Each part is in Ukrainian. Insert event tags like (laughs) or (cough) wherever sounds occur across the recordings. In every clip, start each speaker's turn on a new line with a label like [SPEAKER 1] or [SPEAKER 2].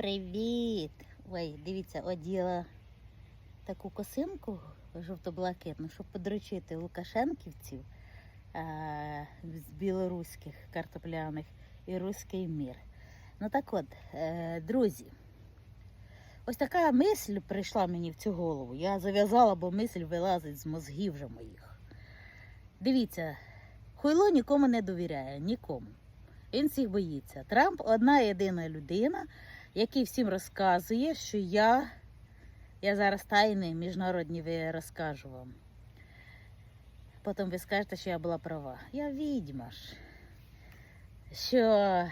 [SPEAKER 1] Привіт! Ой, дивіться, оділа таку косинку жовто-блакитну, щоб подручити лукашенківців е- з білоруських картопляних і руський мір. Ну так от, е- друзі, ось така мисль прийшла мені в цю голову. Я зав'язала, бо мисль вилазить з мозгів вже моїх. Дивіться, хуйло нікому не довіряє, нікому. Він всіх боїться. Трамп одна єдина людина, який всім розказує, що я, я зараз тайни міжнародні ви розкажу вам. Потім ви скажете, що я була права. Я відьма ж. Що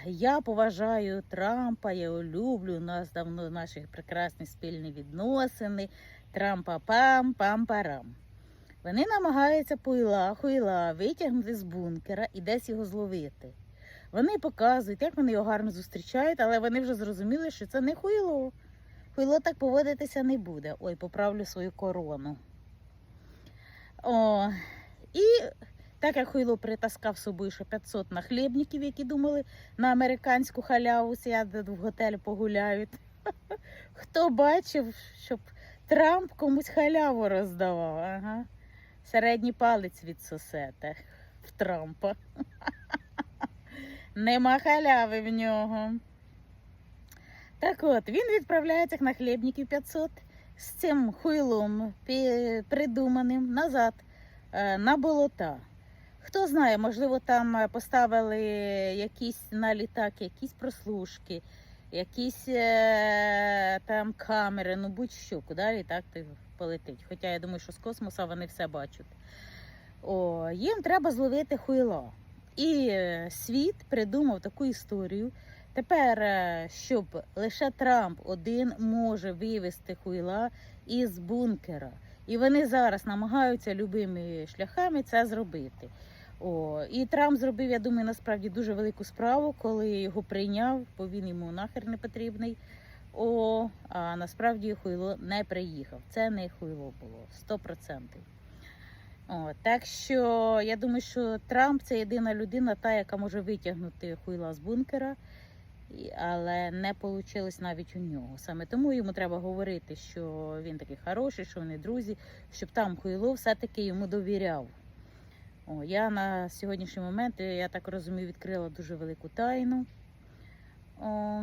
[SPEAKER 1] я поважаю Трампа, я його люблю, у нас давно наші прекрасні спільні відносини. Трампа пам пам парам. Вони намагаються пуйла, хуйла витягнути з бункера і десь його зловити. Вони показують, як вони його гарно зустрічають, але вони вже зрозуміли, що це не хуйло. Хуйло так поводитися не буде. Ой, поправлю свою корону. О, і так як хуйло притаскав з собою ще 500 нахлібників, які думали на американську халяву сядуть в готель погуляють. (laughs) Хто бачив, щоб Трамп комусь халяву роздавав? Ага. Середній палець від сосете в Трампа. (laughs) Нема халяви в нього. Так от, він відправляє цих нахлібників 500 з цим хуйлом придуманим назад е, на болота. Хто знає, можливо, там е, поставили якісь на літак, якісь прослушки, якісь е, там камери, ну будь-що, куди літак полетить. Хоча я думаю, що з космоса вони все бачать. О, їм треба зловити хуйло. І е, світ придумав таку історію. Тепер, е, щоб лише Трамп один може вивести хуйла із бункера. І вони зараз намагаються любими шляхами це зробити. О, і Трамп зробив, я думаю, насправді дуже велику справу, коли його прийняв, бо він йому нахер не потрібний. О, а насправді хуйло не приїхав. Це не хуйло було 100%. О, так що я думаю, що Трамп це єдина людина, та, яка може витягнути хуйла з бункера, але не вийшло навіть у нього. Саме тому йому треба говорити, що він такий хороший, що вони друзі, щоб там хуйло все-таки йому довіряв. О, я на сьогоднішній момент, я так розумію, відкрила дуже велику тайну. О,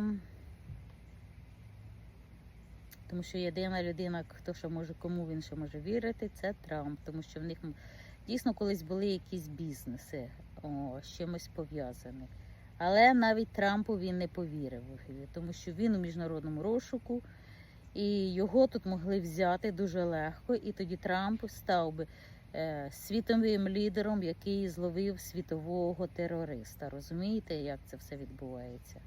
[SPEAKER 1] тому що єдина людина, хто ще може, кому він ще може вірити, це Трамп. Тому що в них дійсно колись були якісь бізнеси о, з чимось пов'язані. Але навіть Трампу він не повірив, тому що він у міжнародному розшуку, і його тут могли взяти дуже легко. І тоді Трамп став би е, світовим лідером, який зловив світового терориста. Розумієте, як це все відбувається?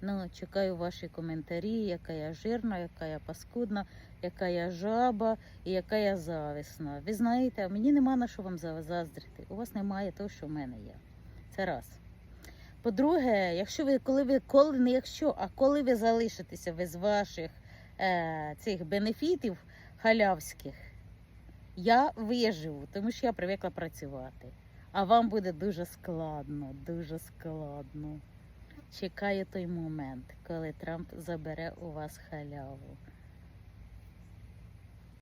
[SPEAKER 1] Ну, чекаю ваші коментарі, яка я жирна, яка я паскудна, яка я жаба і яка я завісна. Ви знаєте, мені нема на що вам заздрити. У вас немає того, що в мене є. Це раз. По-друге, якщо ви, коли ви, коли не якщо, а коли ви залишитеся без ваших е, цих бенефітів халявських, я виживу, тому що я привикла працювати. А вам буде дуже складно, дуже складно. Чекаю той момент, коли Трамп забере у вас халяву.